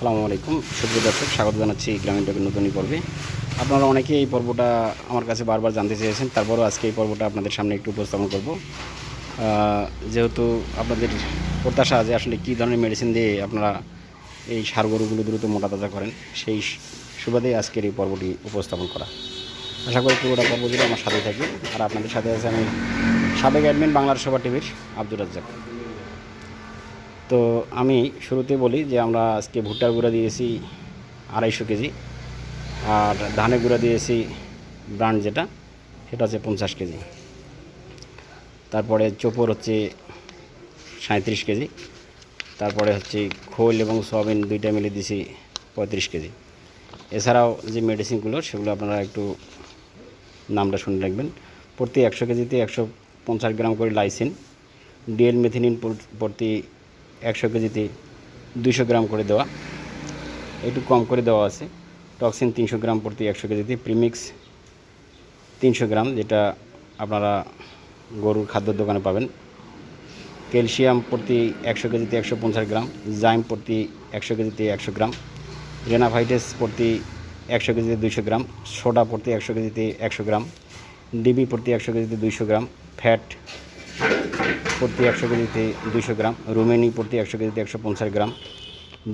আসসালামু আলাইকুম। সুপ্রিয় দর্শক, স্বাগত জানাচ্ছি গ্রামীণ টকের নতুন পর্বে। আপনারা অনেকেই এই পর্বটা আমার কাছে বারবার জানতে চেয়েছেন, তারপরও আজকে এই পর্বটা আপনাদের সামনে একটু উপস্থাপন করব। যেহেতু আপনাদের প্রত্যাশা যে আসলে কী ধরনের মেডিসিন দিয়ে আপনারা এই সার গরুগুলো দ্রুত মোটা তাজা করেন, সেই সুবাদে আজকের এই পর্বটি উপস্থাপন করা। আশা করি পুরোটা পর্ব জুড়ে আমার সাথে থাকি আর আপনাদের সাথে আছে আমি সাবেক অ্যাডমিন বাংলার সভা টিভির আব্দুর রাজ্জাক। তো আমি শুরুতে বলি যে আমরা আজকে ভুট্টার গুঁড়া দিয়েছি আড়াইশো কেজি আর ধানের গুঁড়া দিয়েছি ব্রান্ড যেটা, সেটা হচ্ছে পঞ্চাশ কেজি। তারপরে চোপর হচ্ছে সাঁত্রিশ কেজি। তারপরে হচ্ছে খোল এবং সয়াবিন দুইটা মিলে দিয়েছি পঁয়ত্রিশ কেজি। এছাড়াও যে মেডিসিনগুলো, সেগুলো আপনারা একটু নামটা শুনে রাখবেন। প্রতি একশো কেজিতে একশো পঞ্চাশ গ্রাম করে লাইসিন। ডিএল মেথিনিন প্র- প্রতি একশো কেজিতে দুইশো গ্রাম করে দেওয়া। একটু কম করে দেওয়া আছে। টক্সিন তিনশো গ্রাম প্রতি একশো কেজিতে। প্রিমিক্স তিনশো গ্রাম, যেটা আপনারা গরুর খাদ্যের দোকানে পাবেন। ক্যালসিয়াম প্রতি একশো কেজিতে একশো পঞ্চাশ গ্রাম। জাইম প্রতি একশো কেজিতে একশো গ্রাম। রেনাভাইটাস প্রতি একশো কেজিতে দুইশো গ্রাম। সোডা প্রতি একশো কেজিতে একশো গ্রাম। ডিবি প্রতি একশো কেজিতে দুইশো গ্রাম। ফ্যাট প্রতি একশো কেজিতে দুশো গ্রাম, রুমেনি প্রতি একশো কেজিতে একশো পঞ্চাশ গ্রাম।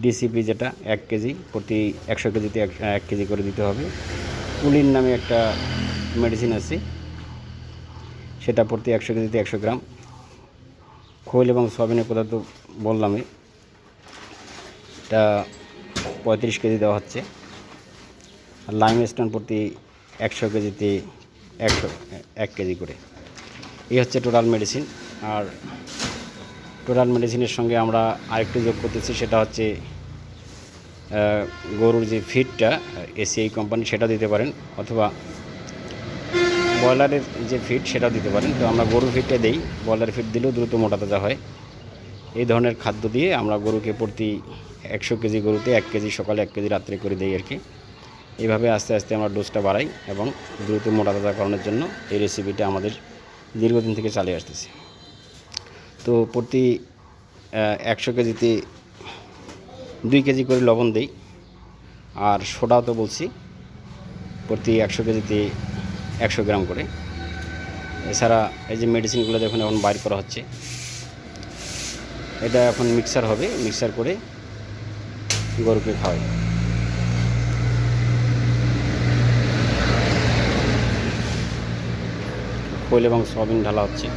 ডিসিপি যেটা, এক কেজি, প্রতি একশো কেজিতে এক কেজি করে দিতে হবে। কুলিন নামে একটা মেডিসিন আছে, সেটা প্রতি একশো কেজিতে একশো গ্রাম। খোল এবং সয়াবিনের কথা তো বললামই এটা পঁয়ত্রিশ কেজি দেওয়া হচ্ছে। লাইম স্টোন প্রতি একশো কেজিতে একশো, এক কেজি করে। এই হচ্ছে টোটাল মেডিসিন। আর টোটাল মেডিসিনের সঙ্গে আমরা আরেকটু যোগ করতেছি, সেটা হচ্ছে গরুর যে ফিডটা এসিআই কোম্পানি সেটা দিতে পারেন, অথবা ব্রয়লারের যে ফিড সেটাও দিতে পারেন। তো আমরা গরুর ফিডটা দিই, ব্রয়লার ফিড দিলেও দ্রুত মোটা তাজা হয়। এই ধরনের খাদ্য দিয়ে আমরা গরুকে প্রতি একশো কেজি গরুতে এক কেজি, সকালে এক কেজি, রাত্রে করে দিই আর কি। এইভাবে আস্তে আস্তে আমরা ডোজটা বাড়াই এবং দ্রুত মোটা তাজা করানোর জন্য এই রেসিপিটা আমাদের দীর্ঘদিন থেকে চালিয়ে আসতেছি। তো প্রতি একশো কেজিতে দুই কেজি করে লবণ দেই। আর সোডাও তো বলছি, প্রতি একশো কেজিতে একশো গ্রাম করে। এছাড়া এই যে মেডিসিনগুলো যখন এখন বাইর করা হচ্ছে, এটা এখন মিক্সার হবে, মিক্সার করে গরুকে খাওয়াই। খোল এবং সয়াবিন ঢালা হচ্ছে।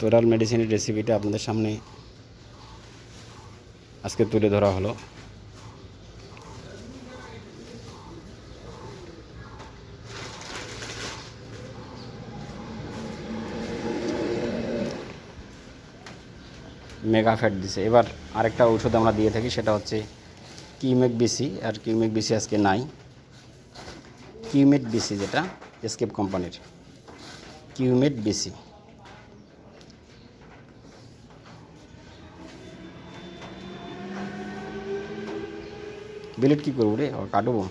টোটাল মেডিসিনের রেসিপিটা আপনাদের সামনে আজকে তুলে ধরা হলো। মেগা ফ্যাট দিছে। এবার আরেকটা ঔষধ আমরা দিয়ে থাকি, সেটা হচ্ছে কিউমেক বিসি আর কিউমেক বিসি আজকে নাই। কিউমেট বিসি যেটা এসকেপ কোম্পানির কিউমেট বিসি বিলেট কী করবো রে ও কাটবো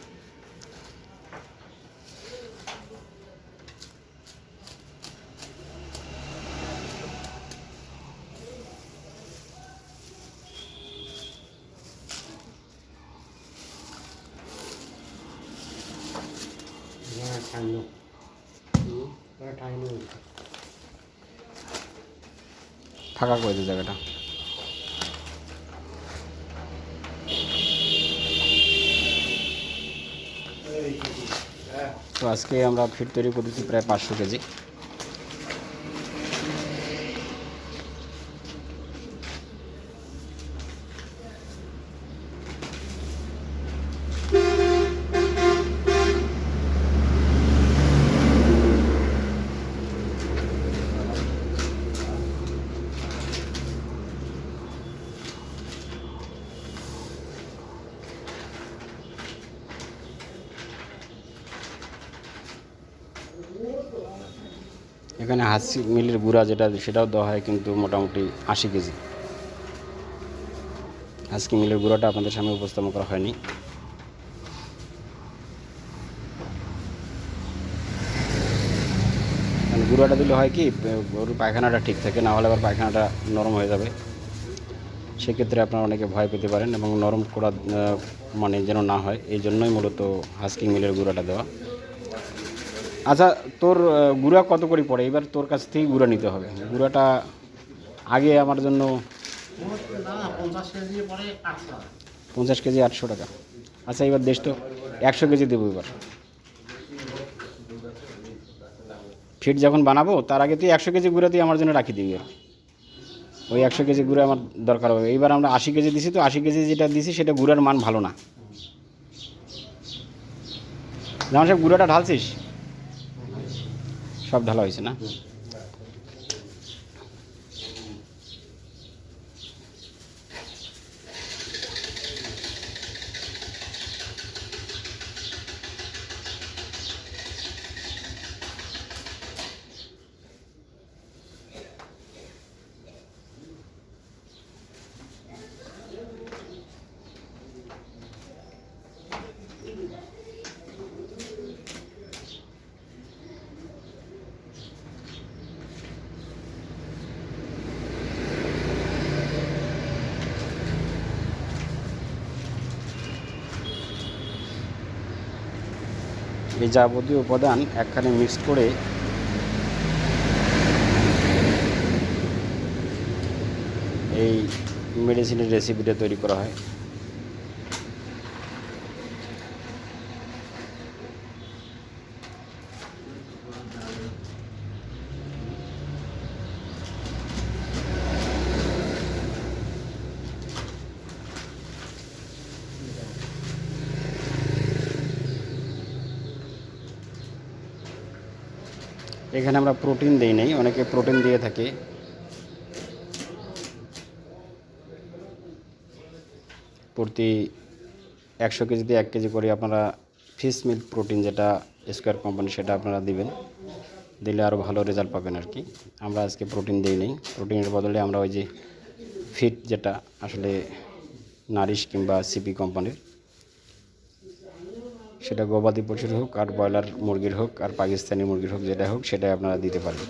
ঠান্ডা ঠান্ডা ফাঁকা করে দিই জায়গাটা তো আজকে আমরা ফিট তৈরি করেছি প্রায় পাঁচশো কেজি। এখানে হাসি মিলের গুঁড়া যেটা সেটাও দেওয়া হয় কিন্তু মোটামুটি আশি কেজি। হাসকি মিলের গুঁড়াটা আপনাদের সামনে উপস্থাপন করা হয়নি। কারণ গুঁড়াটা দিলে হয় কি, গরুর পায়খানাটা ঠিক থাকে, না হলে আবার পায়খানাটা নরম হয়ে যাবে। সেক্ষেত্রে আপনারা অনেকে ভয় পেতে পারেন এবং নরম করা মানে যেন না হয়, এই জন্যই মূলত হাস্কিং মিলের গুঁড়াটা দেওয়া। আচ্ছা তোর গুঁড়া কত করে পড়ে? এবার তোর কাছ থেকেই গুঁড়া নিতে হবে। গুঁড়াটা আগে আমার জন্য পঞ্চাশ কেজি আটশো টাকা। আচ্ছা এবার দেশ তো একশো কেজি দেবো এবার। ফিট যখন বানাবো, তার আগে তুই একশো কেজি গুঁড়া তুই আমার জন্য রাখি দিবি। ওই একশো কেজি গুঁড়া আমার দরকার হবে। এইবার আমরা আশি কেজি দিছি তো, আশি কেজি যেটা দিছি, সেটা গুঁড়ার মান ভালো না। যেমন সব গুঁড়াটা ঢালছিস? সব ঢালা হয়েছে না? এই যাবতীয় উপাদান একখানে মিক্স করে এই মেডিসিনের রেসিপিটা তৈরি করা হয়। এখানে আমরা প্রোটিন দিই নাই, অনেকে প্রোটিন দিয়ে থাকে। প্রতি একশো কেজিতে এক কেজি করে আপনারা ফিশ মিল্ক প্রোটিন যেটা স্কোয়ার কোম্পানি সেটা আপনারা দিবেন। দিলে আরও ভালো রেজাল্ট পাবেন আর কি। আমরা আজকে প্রোটিন দিই নেই। প্রোটিনের বদলে আমরা ওই যে ফিট যেটা আসলে নারিশ কিংবা সিপি কোম্পানির সেটা গবাদি পশুর হোক, আর ব্রয়লার মুরগির হোক, আর পাকিস্তানি মুরগির হোক, যেটা হোক, সেটাই আপনারা দিতে পারেন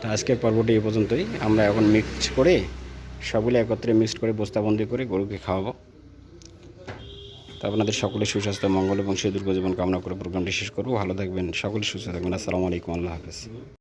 তো আজকের পর্বটি এই পর্যন্তই। আমরা এখন মিক্স করে সবগুলো একত্রে মিক্সড করে বস্তাবন্দি করে গরুকে খাওয়াবো। তো আপনাদের সকলে সুস্বাস্থ্য, মঙ্গল এবং সুদীর্ঘ জীবন কামনা করে প্রোগ্রামটি শেষ করব। ভালো থাকবেন, সকলে সুস্থ থাকবেন। আসসালামু আলাইকুম, আল্লাহ হাফেজ।